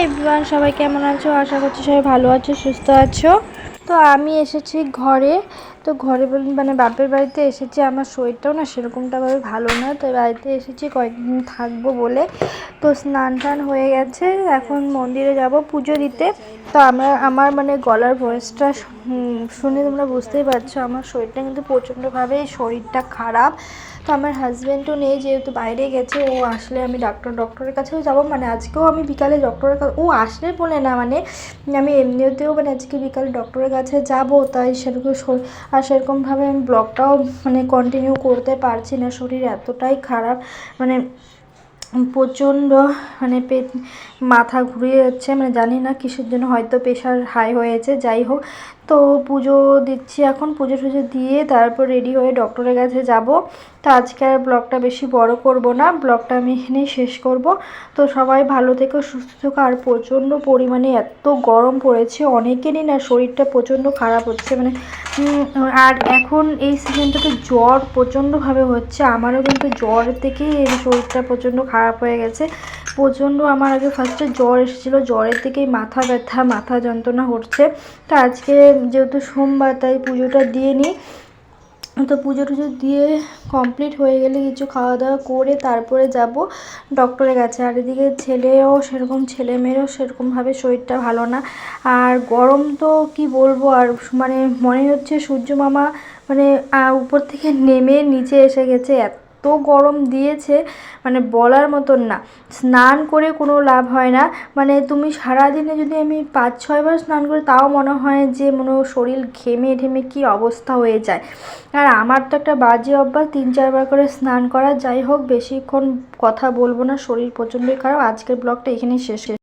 Everyone সবাই কেমন আছো? আশা করছি সবাই ভালো আছো সুস্থ আছো। তো আমি এসেছি ঘরে। তো ঘরে মানে বাপের বাড়িতে এসেছি, আমার শরীরটাও না সেরকমটাভাবে ভালো না। তো বাড়িতে এসেছি, কয়েকদিন থাকব বলে। তো স্নান টান হয়ে গেছে, এখন মন্দিরে যাব পুজো দিতে। তো আমরা, আমার মানে গলার ভয়েসটা শুনে তোমরা বুঝতেই পারছ, আমার শরীরটা কিন্তু প্রচণ্ডভাবে শরীরটা খারাপ। তো আমার হাজব্যান্ডও নেই, যেহেতু বাইরে গেছে, ও আসলে আমি ডাক্তার, ডক্টরের কাছেও যাব। মানে আজকেও আমি বিকালে ডক্টরের কাছে ও আসলে বলে না মানে আমি এমনিতেও মানে আজকে বিকালে ডক্টরের কাছে যাব, তাই সেরকম আর সেরকমভাবে আমি ব্লগটাও মানে কন্টিনিউ করতে পারছি না। শরীর এতটাই খারাপ মানে প্রচণ্ড মানে পেট, মাথা ঘুরিয়ে যাচ্ছে মানে জানি না কিসের জন্য হয়তো প্রেশার হাই হয়েছে, যাই হোক। তো পুজো দিচ্ছি এখন, পুজো টুজো দিয়ে তারপর রেডি হয়ে ডক্টরের কাছে যাব। তো আজকে আর ব্লগটা বেশি বড় করব না ব্লগটা আমি এখানেই শেষ করব। তো সবাই ভালো থেকো, সুস্থ থেকো। আর প্রচণ্ড পরিমাণে এত গরম পড়েছে, অনেকেরই না শরীরটা প্রচণ্ড খারাপ হচ্ছে। মানে আর এখন এই সিজনটাতে জ্বর প্রচণ্ডভাবে হচ্ছে। আমারও কিন্তু জ্বর থেকেই এই শরীরটা প্রচণ্ড খারাপ হয়ে গেছে। প্রচণ্ড আমার আগে ফার্স্টে জ্বর এসেছিল। জ্বরের থেকেই মাথা ব্যথা, মাথা যন্ত্রণা হচ্ছে। তো আজকে যেহেতু সোমবার, তাই পুজোটা দিয়ে নিই। তো পুজো টুজো দিয়ে কমপ্লিট হয়ে গেলে কিছু খাওয়া দাওয়া করে তারপরে যাব ডক্টরের কাছে। আর এদিকে ছেলেও সেরকম, ছেলে মেয়েরও সেরকমভাবে শরীরটা ভালো না। আর গরম তো কি বলব, আর মানে মনে হচ্ছে সূর্য মামা মানে উপর থেকে নেমে নিচে এসে গেছে। এত গরম দিয়েছে মানে বলার মতন না। স্নান করে কোনো লাভ হয় না। মানে তুমি সারাদিনে যদি আমি পাঁচ ছয়বার স্নান করি, তাও মনে হয় যে মনে শরীর ঘেমে ঢেমে কী অবস্থা হয়ে যায়। আর আমার তো একটা বাজে অভ্যাস তিন চারবার করে স্নান করা। যাই হোক, বেশিক্ষণ কথা বলব না, শরীর প্রচণ্ডই খারাপ। আজকের ব্লগটা এখানেই শেষ